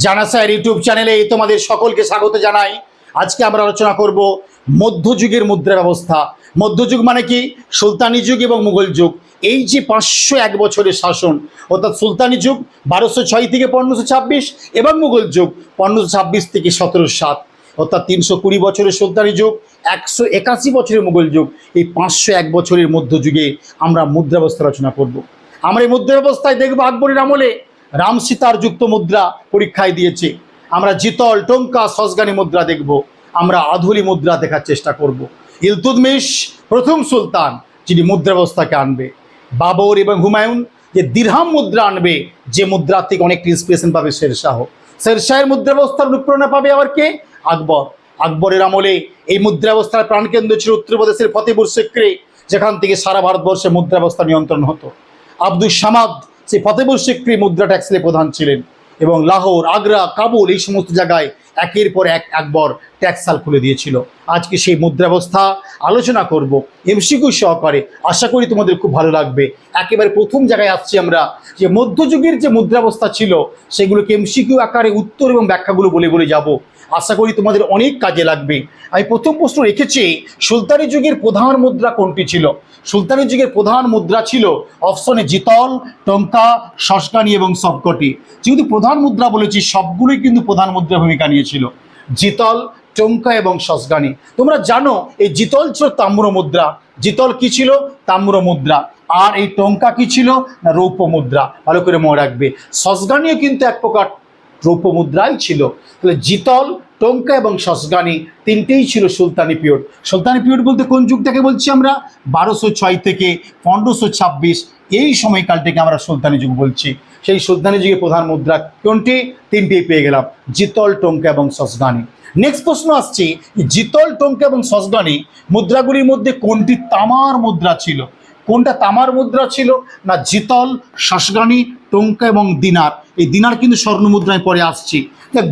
জানা sir, YouTube চ্যানেলে তোমাদের সকলকে স্বাগত জানাই। আজকে আমরা আলোচনা করব মধ্যযুগের মুদ্রা ব্যবস্থা মধ্যযুগ মানে কি? সুলতানি যুগ এবং মুঘল যুগ। এই যে পাঁচশো এক বছরের শাসন, অর্থাৎ সুলতানি যুগ বারোশো ছয় থেকে পনেরোশো ছাব্বিশ এবং মুঘল যুগ পনেরোশো ছাব্বিশ থেকে সতেরোশো সাত, অর্থাৎ তিনশো কুড়ি বছরের সুলতানি যুগ, একশো একাশি বছরের মুঘল যুগ। এই পাঁচশো এক বছরের মধ্যযুগে আমরা মুদ্রা ব্যবস্থা রচনা করব। আমরা এই মুদ্রা ব্যবস্থায় দেখব আকবরের আমলে রাম সীতার যুক্ত মুদ্রা পরীক্ষায় দিয়েছে। আমরা জিতল, টঙ্কা, সসগানি মুদ্রা দেখব। আমরা আধুলি মুদ্রা দেখার চেষ্টা করব। ইলতুদমিশ প্রথম সুলতান, যিনি মুদ্রা ব্যবস্থাকে আনবে। বাবর এবং হুমায়ুন, যে দিরহাম মুদ্রা আনবে, যে মুদ্রা থেকে অনেকটা ইন্সপিরেশন পাবে শেরশাহ। শেরশাহের মুদ্রা ব্যবস্থার অনুপ্রেরণা পাবে আবার কে? আকবর। আকবরের আমলে এই মুদ্রা ব্যবস্থার প্রাণকেন্দ্র ছিল উত্তরপ্রদেশের ফতেপুর সিক্রি, যেখান থেকে সারা ভারতবর্ষে মুদ্রা ব্যবস্থা নিয়ন্ত্রণ হতো। আব্দুল সামাদ সেই ফতেপুর সিক্রি মুদ্রা ট্যাক্সের প্রধান ছিলেন এবং লাহোর, আগ্রা, কাবুল এই সমস্ত জায়গায় একের পর এক, একবার ট্যাক্সাল খুলে দিয়েছিল। আজকে সেই মুদ্রা ব্যবস্থা আলোচনা করব এমসিকিউ সহকারে। আশা করি তোমাদের খুব ভালো লাগবে। একেবারে প্রথম জায়গায় আসছি আমরা যে মধ্যযুগের যে মুদ্রা ব্যবস্থা ছিল, সেগুলোকে এমসিকিউ আকারে উত্তর এবং ব্যাখ্যাগুলো বলে বলে যাব। আশা করি তোমাদের অনেক কাজে লাগবে। আমি প্রথম প্রশ্ন রেখেছি, সুলতানি যুগের প্রধান মুদ্রা কোনটি ছিল? সুলতানি যুগের প্রধান মুদ্রা ছিল অপশনে জিতল, টঙ্কা শস্কানি এবং সবকটি। যেহেতু প্রধান মুদ্রা বলেছি, সবগুলোই কিন্তু প্রধান মুদ্রা ভূমিকা নিয়েছিল। জিতল, টঙ্কা এবং সসগানি তোমরা জানো, এই জিতল ছিল তাম্র মুদ্রা। জিতল কি ছিল? তাম্র মুদ্রা। আর এই টঙ্কা কি ছিল? না রৌপ্য মুদ্রা। ভালো করে মনে রাখবে। সসগানিও কিন্তু এক প্রকার রৌপ্য মুদ্রাই ছিল। তাহলে জিতল, টঙ্কা এবং সসগানি তিনটেই ছিল সুলতানি পিরিয়ড। সুলতানি পিরিয়ড বলতে কোন যুগটাকে বলছি আমরা? বারোশো ছয় থেকে পনেরোশো ছাব্বিশ এই সময়কালটাকে আমরা সুলতানি যুগ বলছি। সেই সুলতানি যুগে প্রধান মুদ্রা কোনটি? তিনটেই পেয়ে গেলাম, জিতল, টঙ্কা এবং সসগানি। নেক্সট প্রশ্ন আসছে, জিতল, টঙ্কা এবং সসগানি মুদ্রাগুলির মধ্যে কোনটি তামার মুদ্রা ছিল? কোনটা তামার মুদ্রা ছিল? না, জিতল শসগানি টঙ্কা এবং দিনার। এই দিনার কিন্তু স্বর্ণ মুদ্রায় পরে আসছি।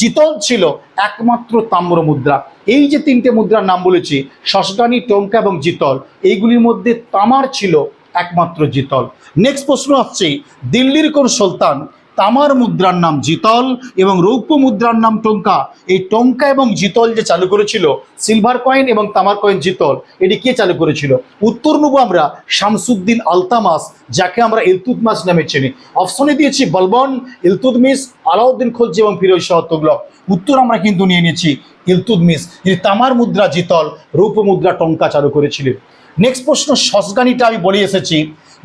জিতল ছিল একমাত্র তাম্র মুদ্রা। এই যে তিনটে মুদ্রার নাম বলেছি শসগানি টঙ্কা এবং জিতল, এইগুলির মধ্যে তামার ছিল একমাত্র জিতল। নেক্সট প্রশ্ন আসছে, দিল্লির কোন সুলতান তামার মুদ্রার নাম জিতল এবং রৌপ্য মুদ্রার নাম টঙ্কা। এই টঙ্কা এবং জিতল যে চালু করেছিল সিলভার কয়েন এবং তামার কয়েন জিতল, এটি কে চালু করেছিল? উত্তর নেব আমরা শামসুদ্দিন আলতামাস, যাকে আমরা ইলতুতমাস নামে চিনি। অপশনে দিয়েছি বলবন ইলতুতমিস আলাউদ্দিন খলজি এবং ফিরোজ শাহ তুগলক। উত্তর আমরা কিন্তু নিয়ে নিয়েছি ইলতুতমিস যিনি তামার মুদ্রা জিতল, রৌপ্য মুদ্রা টঙ্কা চালু করেছিলেন। নেক্সট প্রশ্ন, সসগানিটা আমি বলে এসেছি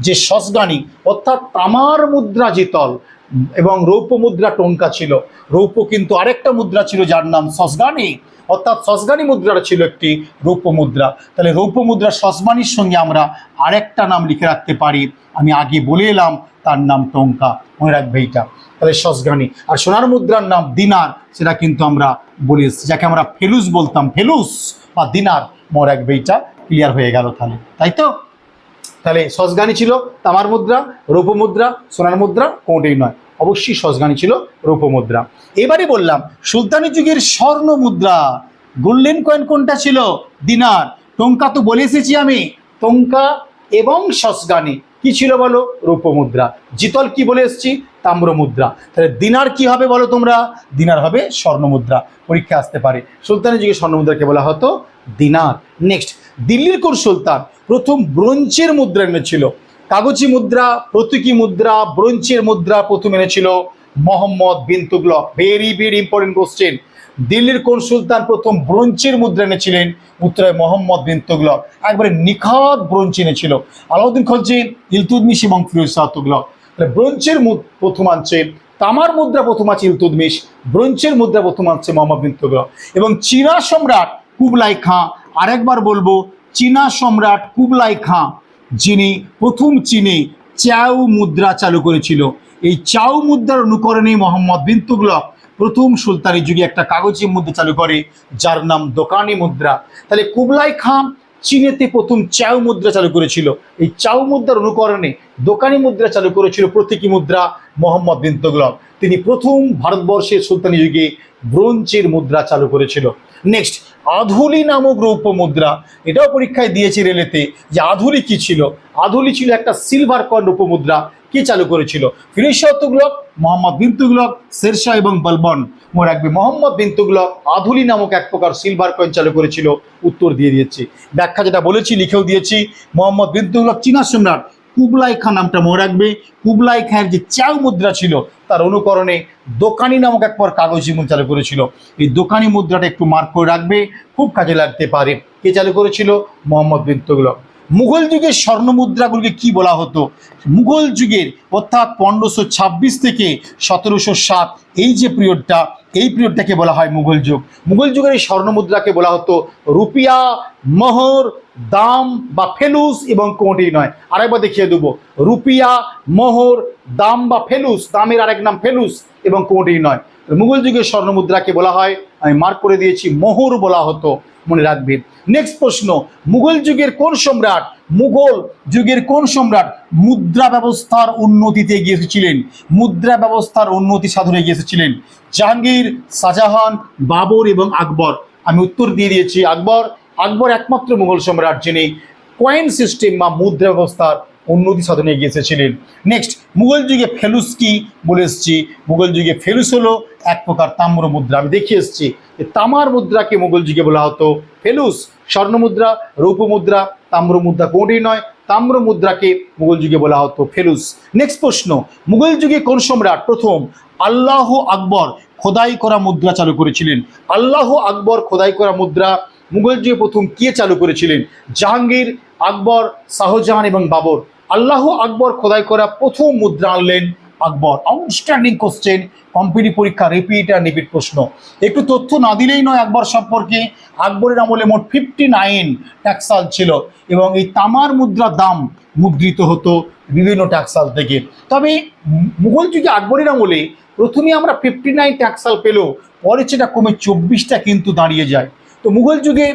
যে সসগানি অর্থাৎ তামার মুদ্রা জিতল এবং রৌপ্য মুদ্রা টঙ্কা ছিল। রৌপ্য কিন্তু আরেকটা মুদ্রা ছিল যার নাম সসগানি। অর্থাৎ সসগানি মুদ্রাটা ছিল একটি রৌপ্য মুদ্রা। তাহলে রৌপ্য মুদ্রা সসগানির সঙ্গে আমরা আরেকটা নাম লিখে রাখতে পারি। আমি আগে বলে এলাম, তার নাম টঙ্কা মনে রাখবে এইটা। তাহলে সসগানি। আর সোনার মুদ্রার নাম দিনার, সেটা কিন্তু আমরা বলি যাকে আমরা ফেলুস বলতাম। ফেলুস বা দিনার। মনে রাখবে এইটা। ক্লিয়ার হয়ে গেল তাহলে। তাই তো? তাহলে সসগানি ছিল তামার মুদ্রা রৌপ্য মুদ্রা, সোনার মুদ্রা, কোনটাই নয়। অবশ্যই সসগানি ছিল রৌপ্য মুদ্রা। এবারে বললাম, সুলতানি যুগের স্বর্ণ মুদ্রা, গোল্ডেন কয়েন কোনটা ছিল? দিনার। টঙ্কা তো বলে এসেছি আমি। টঙ্কা এবং সসগানি কি ছিল বলো? রৌপ্য মুদ্রা। জিতল কি বলে এসেছি? তাম্র মুদ্রা। তাহলে দিনার কি হবে বলো তোমরা? দিনার হবে স্বর্ণ মুদ্রা। পরীক্ষা আসতে পারে। সুলতানি যুগে স্বর্ণ মুদ্রাকে বলা হতো দিনার। নেক্সট দিল্লির কোন সুলতান? প্রথম ব্রোঞ্জের মুদ্রা এনেছিল। কাগজি মুদ্রা, প্রতীকী মুদ্রা, ব্রোঞ্জের মুদ্রা প্রথম এনেছিল Muhammad bin Tughlaq. Very very important question দিল্লির কোন সুলতান প্রথম ব্রোঞ্জের মুদ্রা এনেছিলেন? উত্তরে মোহাম্মদ বিন তুগলক। একবারে নিখাত ব্রোঞ্জ এনেছিল। আলাউদ্দিন খলজি ইলতুদমিশ এবং ফিরোজ শাহ তুগলক। তাহলে ব্রোঞ্জের মুদ- প্রথম আনছে, তামার মুদ্রা প্রথম আছে ইলতুদমিশ ব্রোঞ্জের মুদ্রা প্রথম আনছে মোহাম্মদ বিন তুগলক। এবং চীনা সম্রাট কুবলাই খাঁ। আরেকবার বলব, চীনা সম্রাট কুবলাই খাঁ, যিনি প্রথম চীনে চাউ মুদ্রা চালু করেছিল। এই চাউ মুদ্রার অনুকরণে মোহাম্মদ বিন তুগলক প্রথম সুলতানি যুগে একটা কাগজের মুদ্রা চালু করে, যার নাম দোকানি মুদ্রা। তাহলে কুবলাই খাঁ চীনেতে প্রথম চাউ মুদ্রা চালু করেছিল। এই চাউ মুদ্রার অনুকরণে দোকানি মুদ্রা চালু করেছিল প্রতীকী মুদ্রা মোহাম্মদ বিন তুগলক তিনি প্রথম ভারতবর্ষের সুলতানি যুগে ব্রোঞ্চের মুদ্রা চালু করেছিল। নেক্সট আধুলি নামক রৌপ্য মুদ্রা। এটাও পরীক্ষায় দিয়েছে রেলেতে যে আধুলি কি ছিল? আধুলি ছিল একটা সিলভার কয়েন রৌপ্য মুদ্রা। কি চালু করেছিল? ফিরোজ শাহ তুগলক, মোহাম্মদ বিন তুগলক শেরশাহ এবং বলবন। মনে রাখবে মোহাম্মদ বিন তুগলক, আধুলি নামক এক প্রকার সিলভার কয়েন চালু করেছিল, উত্তর দিয়ে দিয়েছি। ব্যাখ্যা যেটা বলেছি, লিখেও দিয়েছি, মোহাম্মদ বিন তুগলক, চীনা সম্রাট, কুবলাই খান নামটা মনে রাখবে কুবলাই খানের যে চাউ মুদ্রা ছিল, তার অনুকরণে দোকানি নামক এক পর কাগজি মুদ্রা চালু করেছিল। এই দোকানি মুদ্রাটা একটু মার্ক করে রাখবে, খুব কাজে লাগতে পারে। কে চালু করেছিল? মোহাম্মদ বিন তুগলক। মুঘল যুগের স্বর্ণ মুদ্রাগুলিকে কি বলা হতো? মুঘল যুগের, অর্থাৎ পনেরোশো ছাব্বিশ থেকে সতেরোশো সাত, এই যে পিরিয়ডটা এই পিরিয়ডটাকে বলা হয় মুঘল যুগ। মুঘল যুগের এই স্বর্ণ মুদ্রাকে বলা হতো রুপিয়া, মোহর, দাম বা ফেলুস এবং কোনটি নয়। আরেকবার দেখিয়ে দেবো। রুপিয়া, মোহর, দাম বা ফেলুস, দামের আরেক নাম ফেলুস এবং কোনটি নয়। মুঘল যুগের স্বর্ণ মুদ্রাকে বলা হয়, আমি মার্ক করে দিয়েছি, মোহর বলা হতো, মনে রাখবেন নেক্সট প্রশ্ন, মুঘল যুগের কোন সম্রাট, মুঘল যুগের কোন সম্রাট মুদ্রা ব্যবস্থার উন্নতিতে এগিয়ে এসেছিলেন? মুদ্রা ব্যবস্থার উন্নতি সাধনে এগিয়ে এসেছিলেন। জাহাঙ্গীর, শাহজাহান, বাবর এবং আকবর। আমি উত্তর দিয়ে দিয়েছি, আকবর। আকবর একমাত্র মুঘল সম্রাট যিনি কয়েন সিস্টেম বা মুদ্রা ব্যবস্থার উন্নতি সাধনে এগিয়ে এসেছিলেন। নেক্সট মুঘল যুগে ফেলুস কি বলে এসেছি? মুঘল যুগে ফেলুস হলো এক প্রকার তাম্র মুদ্রা। আমি দেখিয়ে এসেছি যে তামার মুদ্রাকে মুঘল যুগে বলা হতো ফেলুস। স্বর্ণ মুদ্রা, রৌপ্য মুদ্রা, তাম্র মুদ্রা কোনটি নয়, তাম্র মুদ্রাকে মুঘল যুগে বলা হতো ফেলুস। নেক্সট প্রশ্ন মুঘল যুগে কোন সম্রাট প্রথম আল্লাহ আকবর খোদাই করা মুদ্রা চালু করেছিলেন? আল্লাহ আকবর খোদাই করা মুদ্রা মুঘল যুগে প্রথম কে চালু করেছিলেন? জাহাঙ্গীর, আকবর, শাহজাহান এবং বাবর। আল্লাহ আকবর খোদাই করা প্রথম মুদ্রা আনলেন আকবর। আউটস্ট্যান্ডিং কোশ্চেন কম্পিটি পরীক্ষা রিপিট আর রিপিট প্রশ্ন। একটু তথ্য না দিলেই নয় আকবর সম্পর্কে। আকবরের আমলে মোট ফিফটি নাইন ট্যাক্সাল ছিল এবং এই তামার মুদ্রার দাম মুদ্রিত হতো বিভিন্ন ট্যাক্সাল থেকে। তবে মুঘল যুগে আকবরের আমলে প্রথমে আমরা ফিফটি নাইন ট্যাক্সাল পেলেও পরে সেটা কমে চব্বিশটা কিন্তু দাঁড়িয়ে যায়। তো মুঘল যুগে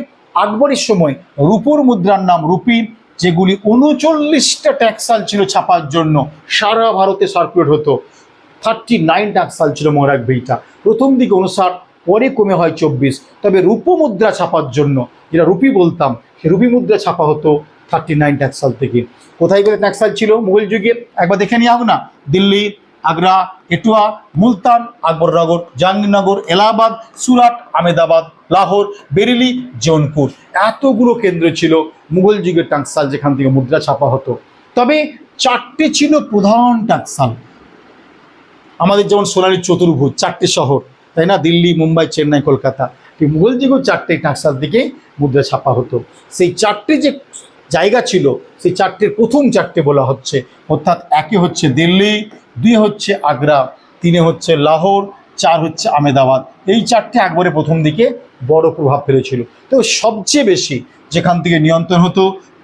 আকবরের সময় রূপোর মুদ্রার নাম রুপি যেগুলি উনচল্লিশটা ট্যাক্সাল ছিল ছাপার জন্য। সারা ভারতে সার্কুলেট হতো। থার্টি নাইন ট্যাক্সাল ছিল মনে রাখবে এইটা প্রথম দিকে অনুসার পরে কমে হয় চব্বিশ। তবে রূপ মুদ্রা ছাপার জন্য, যেটা রুপি বলতাম সে রুপি মুদ্রা ছাপা হতো থার্টি নাইন ট্যাক্সাল থেকে। কোথায় গেলে ট্যাক্সাল ছিল? মুঘল যুগে? একবার দেখে নিয়ে না? দিল্লি আগ্রা এটুয়া মুলতান আকবরনগর জাহাঙ্গীরনগর, এলাহাবাদ, সুরাট আমেদাবাদ লাহোর, বেরেলি, জৌনপুর। এতগুলো কেন্দ্র ছিল মুঘল যুগের টাকসাল যেখান থেকে মুদ্রা ছাপা হতো। তবে চারটে ছিল প্রধান টাকসাল আমাদের যেমন সোনালী চতুর্ভুজ, চারটে শহর, তাই না? দিল্লি, মুম্বাই, চেন্নাই, কলকাতা। ঠিক মুঘল যুগেও চারটে টাকসাল দিকে মুদ্রা ছাপা হতো। সেই চারটে যে জায়গা ছিল, সেই চারটের প্রথম চারটে বলা হচ্ছে। অর্থাৎ একে হচ্ছে দিল্লি, দুই হচ্ছে আগ্রা, তিনে হচ্ছে লাহোর, চার হচ্ছে আমেদাবাদ এই চারটে একবারে প্রথম দিকে বড় প্রভাব ফেলেছিল। তো সবচেয়ে বেশি যেখান থেকে নিয়ন্ত্রণ হতো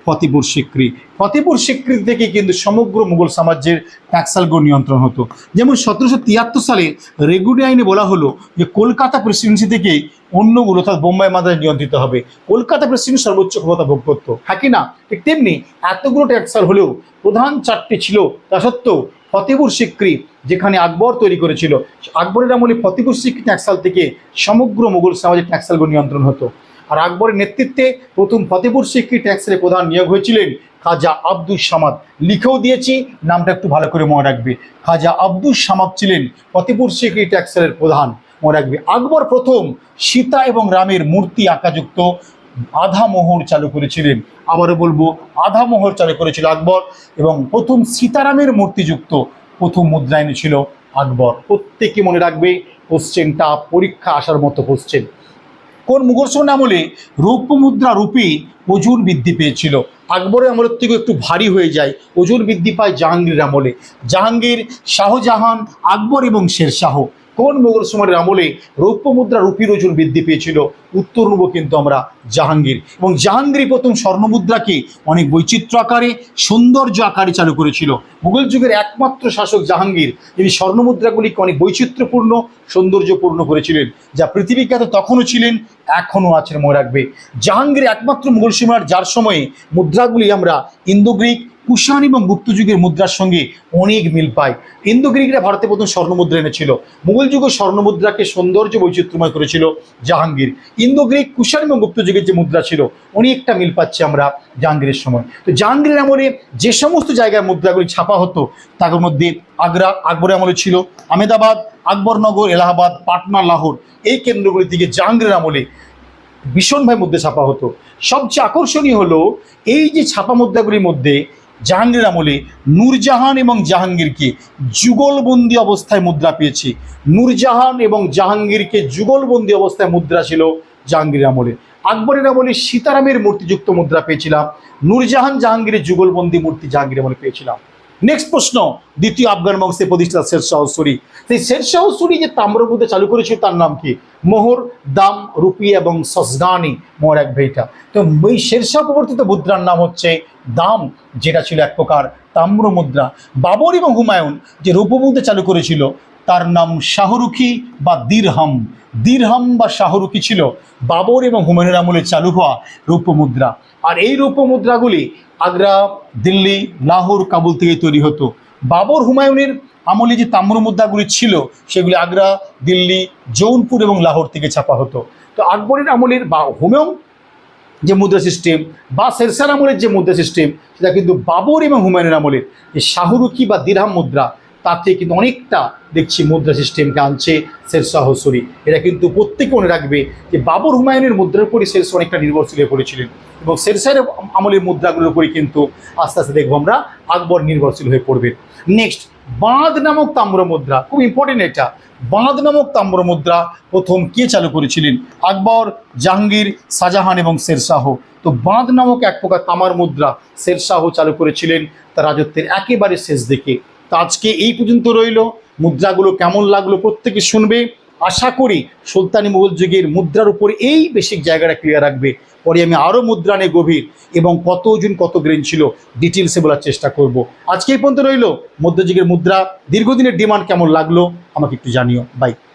ফতেপুর সিক্রি। ফতেপুর সিক্রি থেকে কিন্তু সমগ্র মুঘল সাম্রাজ্যের ট্যাক্সালগুলো নিয়ন্ত্রণ হতো। যেমন সতেরোশো তিয়াত্তর সালে রেগুলি আইনে বলা হলো যে কলকাতা প্রেসিডেন্সি থেকে অন্যগুলো অর্থাৎ বোম্বাই মাদ্রাজ নিয়ন্ত্রিত হবে। কলকাতা প্রেসিডেন্সি সর্বোচ্চ ক্ষমতা ভোগ করতো। হ্যাঁ কি না? ঠিক তেমনি এতগুলো ট্যাক্সাল হলেও প্রধান চারটি ছিল। তা সত্ত্বেও ফতেপুর সিক্রি যেখানে আকবর তৈরি করেছিল, আকবরের আমলে ফতেপুর সিক্রি ট্যাক্সাল থেকে সমগ্র মুঘল সাম্রাজ্যের ট্যাক্সালগুলো নিয়ন্ত্রণ হতো। আর আকবরের নেতৃত্বে প্রথম ফতেপুর সিক্রি ট্যাক্সের প্রধান নিয়োগ হয়েছিলেন খাজা আব্দুল সামাদ। লিখেও দিয়েছি, নামটা একটু ভালো করে মনে রাখবে। খাজা আব্দুল সামাদ ছিলেন ফতেপুর সিক্রি ট্যাক্সের প্রধান। মনে রাখবে, আকবর প্রথম সীতা এবং রামের মূর্তি আঁকাযুক্ত আধা মোহর চালু করেছিলেন। আবারও বলব, আধা মোহর চালু করেছিল আকবর এবং প্রথম সীতারামের মূর্তিযুক্ত প্রথম মুদ্রায়ন ছিল আকবর। প্রত্যেকে মনে রাখবে কোশ্চেনটা পরীক্ষা আসার মতো কোশ্চেন কোন মুঘল সম্রাট আমলে রৌপ্য মুদ্রা রূপে ওজন বৃদ্ধি পেয়েছিল। আকবরের আমলের থেকে একটু ভারী হয়ে যায় ওজন বৃদ্ধি পায় জাহাঙ্গীর আমলে। জাহাঙ্গীর শাহজাহান, আকবর এবং শেরশাহ। কোন মুঘল সময়ের আমলে রৌপ্য মুদ্রা রূপির ওজন বৃদ্ধি পেয়েছিল? উত্তর নেব কিন্তু আমরা জাহাঙ্গীর। এবং জাহাঙ্গীর প্রথম স্বর্ণমুদ্রাকে অনেক বৈচিত্র্য আকারে, সৌন্দর্য আকারে চালু করেছিল। মুঘল যুগের একমাত্র শাসক জাহাঙ্গীর যিনি স্বর্ণমুদ্রাগুলিকে অনেক বৈচিত্র্যপূর্ণ, সৌন্দর্যপূর্ণ করেছিলেন, যা পৃথিবীখ্যাত তখনও ছিলেন, এখনও আছেন মনে রাখবে। জাহাঙ্গীর একমাত্র মুঘল সম্রাট, যার সময়ে মুদ্রাগুলি আমরা ইন্দো গ্রিক কুষাণ এবং গুপ্ত যুগের মুদ্রার সঙ্গে অনেক মিল পায়। ইন্দো গ্রিকরা ভারতে প্রথম স্বর্ণমুদ্রা এনেছিল। মুঘল যুগের স্বর্ণমুদ্রাকে সৌন্দর্য বৈচিত্র্যময় করেছিল জাহাঙ্গীর। ইন্দো গ্রিক কুষাণ এবং গুপ্ত যুগের যে মুদ্রা ছিল, অনেকটা মিল পাচ্ছি আমরা জাহাঙ্গীরের সময়। তো জাহাঙ্গীরের আমলে যে সমস্ত জায়গায় মুদ্রাগুলি ছাপা হতো, তার মধ্যে আগ্রা, আকবরের আমলে ছিল আমেদাবাদ আকবরনগর, এলাহাবাদ, পাটনা, লাহোর এই কেন্দ্রগুলি থেকে জাহাঙ্গীরের আমলে ভীষণভাবে মুদ্রা ছাপা হতো। সবচেয়ে আকর্ষণীয় হলো, এই যে ছাপা মুদ্রাগুলির মধ্যে জাহাঙ্গীর আমলে নূরজাহান এবং জাহাঙ্গীরকে যুগলবন্দি অবস্থায় মুদ্রা পেয়েছি। নূরজাহান এবং জাহাঙ্গীরকে যুগলবন্দি অবস্থায় মুদ্রা ছিল জাহাঙ্গীর আমলে। আকবরের আমলে সীতারামের মূর্তিযুক্ত মুদ্রা পেয়েছিলাম। নূরজাহান জাহাঙ্গীরের যুগলবন্দি মূর্তি জাহাঙ্গীর আমলে পেয়েছিলাম। নেক্সট প্রশ্ন, দ্বিতীয় আফগান বংশের প্রতিষ্ঠাতা শেরশাহ সুরি সেই শেরশাহ সুরি যে তাম্রমুদ্রা চালু করেছিল, তার নাম কি? মোহর, দাম, রুপি এবং সসগানি মোহর এক ভেইটা। তো ওই শেরশাহ প্রবর্তিত মুদ্রার নাম হচ্ছে দাম, যেটা ছিল এক প্রকার তাম্র মুদ্রা। বাবর এবং হুমায়ুন যে রূপমুদ্রা চালু করেছিল, তার নাম শাহরুখি বা দিরহাম। দিরহাম বা শাহরুখি ছিল বাবর এবং হুমায়ুনের আমলে চালু হওয়া রূপমুদ্রা আর এই রূপমুদ্রাগুলি আগ্রা, দিল্লি, লাহোর, কাবুল থেকে তৈরি হতো। বাবর হুমায়ুনের আমলে যে তাম্র মুদ্রাগুলি ছিল, সেগুলি আগ্রা, দিল্লি, জৌনপুর এবং লাহোর থেকে ছাপা হতো। তো আকবরের আমলের বা হুমায়ুন যে মুদ্রা সিস্টেম বা শেরসার আমলের যে মুদ্রা সিস্টেম, সেটা কিন্তু বাবর এবং হুমায়ুনের আমলের। যে শাহরুখি বা দিরহাম মুদ্রা তার থেকে কিন্তু অনেকটা দেখছি মুদ্রা সিস্টেমকে আনছে শেরশাহ সরি এটা কিন্তু প্রত্যেকে মনে রাখবে যে বাবর হুমায়ুনের মুদ্রার উপরই শেরশাহ অনেকটা নির্ভরশীল হয়ে পড়েছিলেন এবং শেরশাহের আমলের মুদ্রাগুলোর উপরই কিন্তু আস্তে আস্তে দেখব আমরা আকবর নির্ভরশীল হয়ে পড়বে। নেক্সট বাঁধ নামক তাম্র মুদ্রা, খুব ইম্পর্টেন্ট এটা। বাঁধ নামক তাম্র মুদ্রা প্রথম কে চালু করেছিলেন? আকবর, জাহাঙ্গীর, শাহজাহান এবং শেরশাহ। তো বাঁধ নামক এক প্রকার তামার মুদ্রা শেরশাহ চালু করেছিলেন তার রাজত্বের একেবারে শেষ দিকে। তো আজকে এই পর্যন্ত রইল। মুদ্রাগুলো কেমন লাগল প্রত্যেকে শুনবে। আশা করি সুলতানি মুঘল যুগের মুদ্রার উপর এই বেসিক জায়গাটা ক্লিয়ার রাখবে। পরে আমি আরও মুদ্রা নিয়ে গভীর এবং কত ওজন, কত গ্রেন ছিল ডিটেলসে বলার চেষ্টা করব। আজকে এই পর্যন্ত রইল। মধ্যযুগের মুদ্রা, দীর্ঘদিনের ডিমান্ড কেমন লাগল আমাকে একটু জানিও। বাই